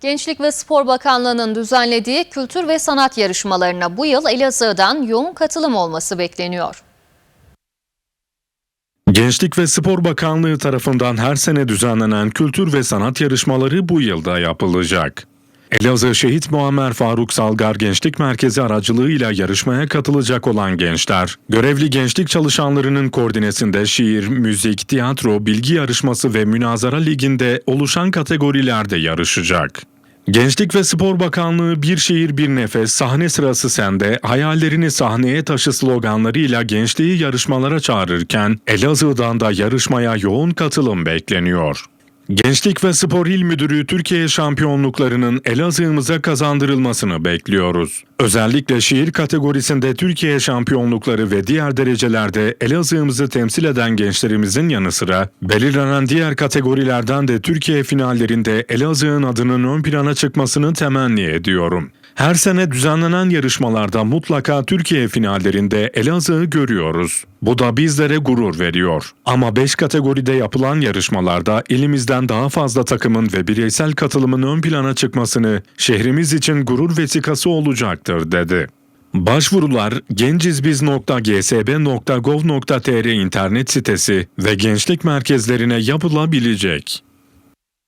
Gençlik ve Spor Bakanlığı'nın düzenlediği kültür ve sanat yarışmalarına bu yıl Elazığ'dan yoğun katılım olması bekleniyor. Gençlik ve Spor Bakanlığı tarafından her sene düzenlenen kültür ve sanat yarışmaları bu yılda yapılacak. Elazığ Şehit Muammer Faruk Salgar Gençlik Merkezi aracılığıyla yarışmaya katılacak olan gençler, görevli gençlik çalışanlarının koordinesinde şiir, müzik, tiyatro, bilgi yarışması ve münazara liginde oluşan kategorilerde yarışacak. Gençlik ve Spor Bakanlığı Bir Şehir Bir Nefes sahne sırası sende hayallerini sahneye taşı sloganlarıyla gençliği yarışmalara çağırırken Elazığ'dan da yarışmaya yoğun katılım bekleniyor. Gençlik ve Spor İl Müdürü Türkiye şampiyonluklarının Elazığ'ımıza kazandırılmasını bekliyoruz. Özellikle şehir kategorisinde Türkiye şampiyonlukları ve diğer derecelerde Elazığ'ımızı temsil eden gençlerimizin yanı sıra belirlenen diğer kategorilerden de Türkiye finallerinde Elazığ'ın adının ön plana çıkmasını temenni ediyorum. Her sene düzenlenen yarışmalarda mutlaka Türkiye finallerinde Elazığ'ı görüyoruz. Bu da bizlere gurur veriyor. Ama 5 kategoride yapılan yarışmalarda elimizden daha fazla takımın ve bireysel katılımın ön plana çıkmasını şehrimiz için gurur vesikası olacaktır dedi. Başvurular gencizbiz.gsb.gov.tr internet sitesi ve gençlik merkezlerine yapılabilecek.